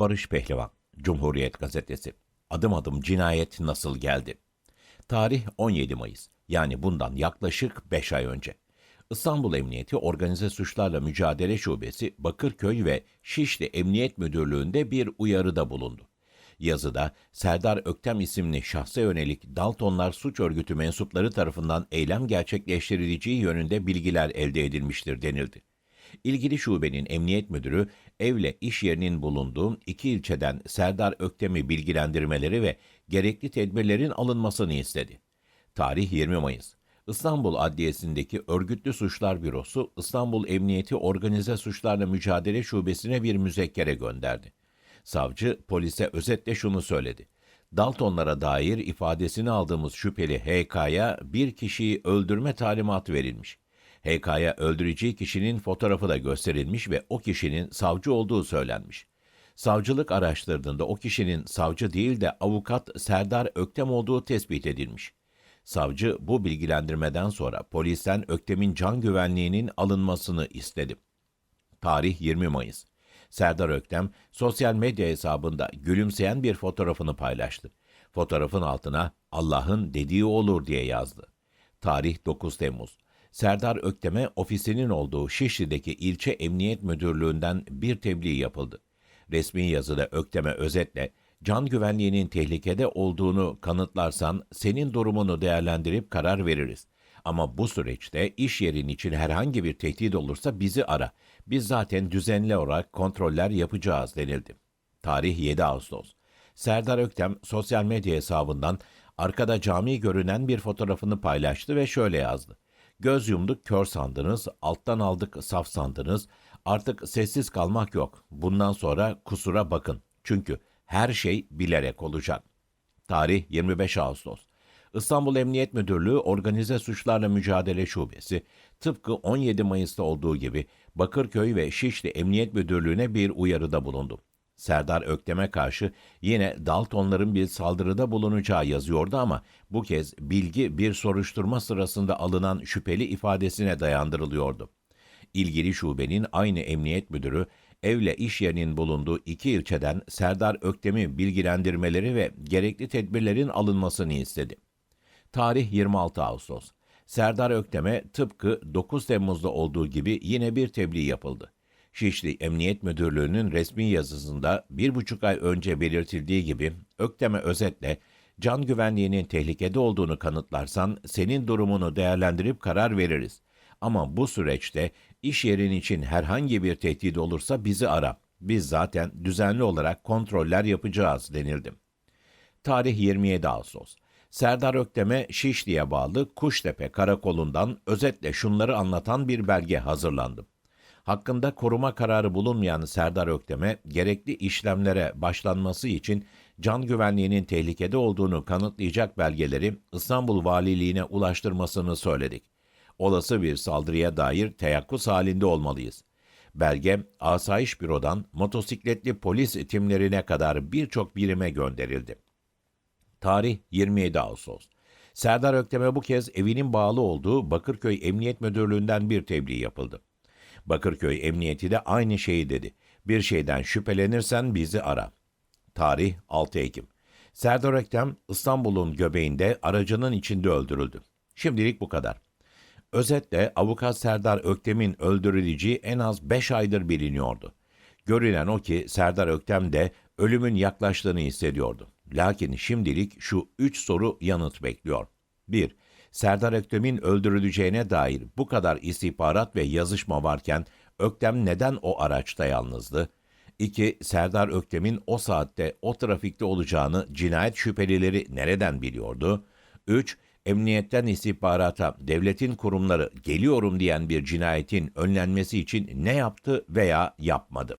Barış Pehlivan, Cumhuriyet Gazetesi. Adım adım cinayet nasıl geldi? Tarih 17 Mayıs. Yani bundan yaklaşık 5 ay önce. İstanbul Emniyeti Organize Suçlarla Mücadele Şubesi Bakırköy ve Şişli Emniyet Müdürlüğü'nde bir uyarıda bulundu. Yazıda Serdar Öktem isimli şahsa yönelik Daltonlar suç örgütü mensupları tarafından eylem gerçekleştirileceği yönünde bilgiler elde edilmiştir denildi. İlgili şubenin emniyet müdürü evle iş yerinin bulunduğu iki ilçeden Serdar Öktem'i bilgilendirmeleri ve gerekli tedbirlerin alınmasını istedi. Tarih 20 Mayıs. İstanbul Adliyesi'ndeki Örgütlü Suçlar Bürosu, İstanbul Emniyeti Organize Suçlarla Mücadele Şubesi'ne bir müzekkere gönderdi. Savcı, polise özetle şunu söyledi. Daltonlara dair ifadesini aldığımız şüpheli HK'ya bir kişiyi öldürme talimatı verilmiş. HK'ya öldüreceği kişinin fotoğrafı da gösterilmiş ve o kişinin savcı olduğu söylenmiş. Savcılık araştırdığında o kişinin savcı değil de avukat Serdar Öktem olduğu tespit edilmiş. Savcı bu bilgilendirmeden sonra polisten Öktem'in can güvenliğinin alınmasını istedi. Tarih 20 Mayıs. Serdar Öktem sosyal medya hesabında gülümseyen bir fotoğrafını paylaştı. Fotoğrafın altına Allah'ın dediği olur diye yazdı. Tarih 9 Temmuz. Serdar Öktem'e ofisinin olduğu Şişli'deki ilçe emniyet müdürlüğünden bir tebliğ yapıldı. Resmi yazıda Öktem'e özetle can güvenliğinin tehlikede olduğunu kanıtlarsan senin durumunu değerlendirip karar veririz. Ama bu süreçte iş yerin için herhangi bir tehdit olursa bizi ara. Biz zaten düzenli olarak kontroller yapacağız denildi. Tarih 7 Ağustos. Serdar Öktem sosyal medya hesabından arkada cami görünen bir fotoğrafını paylaştı ve şöyle yazdı. Göz yumduk kör sandınız, alttan aldık saf sandınız. Artık sessiz kalmak yok. Bundan sonra kusura bakın. Çünkü her şey bilerek olacak. Tarih 25 Ağustos. İstanbul Emniyet Müdürlüğü Organize Suçlarla Mücadele Şubesi, tıpkı 17 Mayıs'ta olduğu gibi Bakırköy ve Şişli Emniyet Müdürlüğü'ne bir uyarıda bulundu. Serdar Öktem'e karşı yine Daltonların bir saldırıda bulunacağı yazıyordu ama bu kez bilgi bir soruşturma sırasında alınan şüpheli ifadesine dayandırılıyordu. İlgili şubenin aynı emniyet müdürü evle iş yerinin bulunduğu iki ilçeden Serdar Öktem'i bilgilendirmeleri ve gerekli tedbirlerin alınmasını istedi. Tarih 26 Ağustos. Serdar Öktem'e tıpkı 9 Temmuz'da olduğu gibi yine bir tebliğ yapıldı. Şişli Emniyet Müdürlüğü'nün resmi yazısında bir buçuk ay önce belirtildiği gibi Öktem'e özetle can güvenliğinin tehlikede olduğunu kanıtlarsan senin durumunu değerlendirip karar veririz. Ama bu süreçte iş yerin için herhangi bir tehdit olursa bizi ara. Biz zaten düzenli olarak kontroller yapacağız denildi. Tarih 27 Ağustos. Serdar Öktem'e Şişli'ye bağlı Kuştepe Karakolu'ndan özetle şunları anlatan bir belge hazırlandı. Hakkında koruma kararı bulunmayan Serdar Öktem'e gerekli işlemlere başlanması için can güvenliğinin tehlikede olduğunu kanıtlayacak belgeleri İstanbul Valiliğine ulaştırmasını söyledik. Olası bir saldırıya dair teyakkuz halinde olmalıyız. Belge, Asayiş Büro'dan motosikletli polis timlerine kadar birçok birime gönderildi. Tarih 27 Ağustos. Serdar Öktem'e bu kez evinin bağlı olduğu Bakırköy Emniyet Müdürlüğü'nden bir tebliğ yapıldı. Bakırköy Emniyeti de aynı şeyi dedi. Bir şeyden şüphelenirsen bizi ara. Tarih 6 Ekim. Serdar Öktem İstanbul'un göbeğinde aracının içinde öldürüldü. Şimdilik bu kadar. Özetle avukat Serdar Öktem'in öldürüleceği en az 5 aydır biliniyordu. Görünen o ki Serdar Öktem de ölümün yaklaştığını hissediyordu. Lakin şimdilik şu üç soru yanıt bekliyor. 1. Serdar Öktem'in öldürüleceğine dair bu kadar istihbarat ve yazışma varken Öktem neden o araçta yalnızdı? 2. Serdar Öktem'in o saatte o trafikte olacağını cinayet şüphelileri nereden biliyordu? 3. Emniyetten istihbarata devletin kurumları geliyorum diyen bir cinayetin önlenmesi için ne yaptı veya yapmadı?